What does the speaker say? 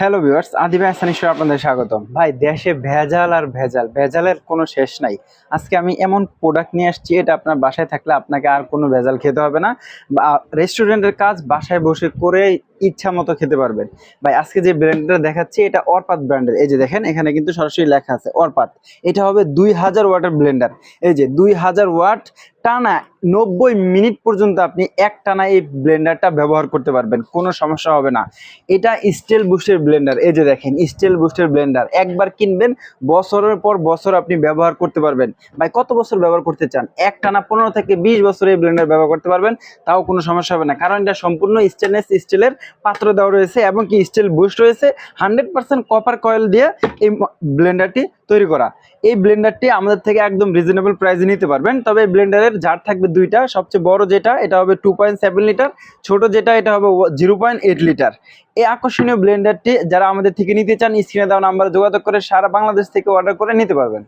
Hello viewers আদি ভাই ঈশ্বর আপনাদের স্বাগতম। ভাই, দেশে ভেজাল আর ভেজাল, ভেজালের কোনো শেষ নাই। আজকে আমি এমন প্রোডাক্ট নিয়ে আসছি, এটা আপনার বাসায় থাকলে আপনাকে আর কোনো ভেজাল খেতে হবে না। রেস্টুরেন্টের কাজ বাসায় বসে করে ইচ্ছা মতো খেতে পারবেন। ভাই, আজকে যে ব্র্যান্ডটা দেখাচ্ছি, এটা অরপাত ব্র্যান্ডের এই যে দেখেন, এখানে কিন্তু সরাসরি লেখা আছে অরপাত এটা হবে দুই হাজার ওয়াটের ব্লেন্ডার এই যে দুই হাজার ওয়াট, টানা নব্বই মিনিট পর্যন্ত আপনি এক টানা এই ব্লেন্ডারটা ব্যবহার করতে পারবেন। কোনো সমস্যা হবে না। এটা স্টিল বুস্টের ব্লেন্ডার এই যে দেখেন স্টিল বুস্টের ব্লেন্ডার একবার কিনবেন, বছরের পর বছর আপনি ব্যবহার করতে পারবেন। ভাই, কত বছর ব্যবহার করতে চান? এক টানা পনেরো থেকে বিশ বছর এই ব্লেন্ডার ব্যবহার করতে পারবেন। তাও কোনো সমস্যা হবে না। কারণ এটা সম্পূর্ণ স্টেনলেস স্টিলের পাত্র দেওয়া রয়েছে এবং কি স্টিল বুস্ট রয়েছে। হান্ড্রেড পার্সেন্ট কপার কয়েল দিয়ে এই ব্লেন্ডারটি তৈরি করা। এই ব্লেন্ডারটি আমাদের থেকে একদম রিজনেবল প্রাইসে নিতে পারবেন। তবে এই ব্লেন্ডারের জার থাকবে দুইটা। সবচেয়ে বড় যেটা, এটা হবে টু লিটার ছোট যেটা, এটা হবে জিরো লিটার এই আকর্ষণীয় ব্লেন্ডারটি যারা আমাদের থেকে নিতে চান, স্ক্রিনে দেওয়া নাম্বার যোগাযোগ করে সারা বাংলাদেশ থেকে অর্ডার করে নিতে পারবেন।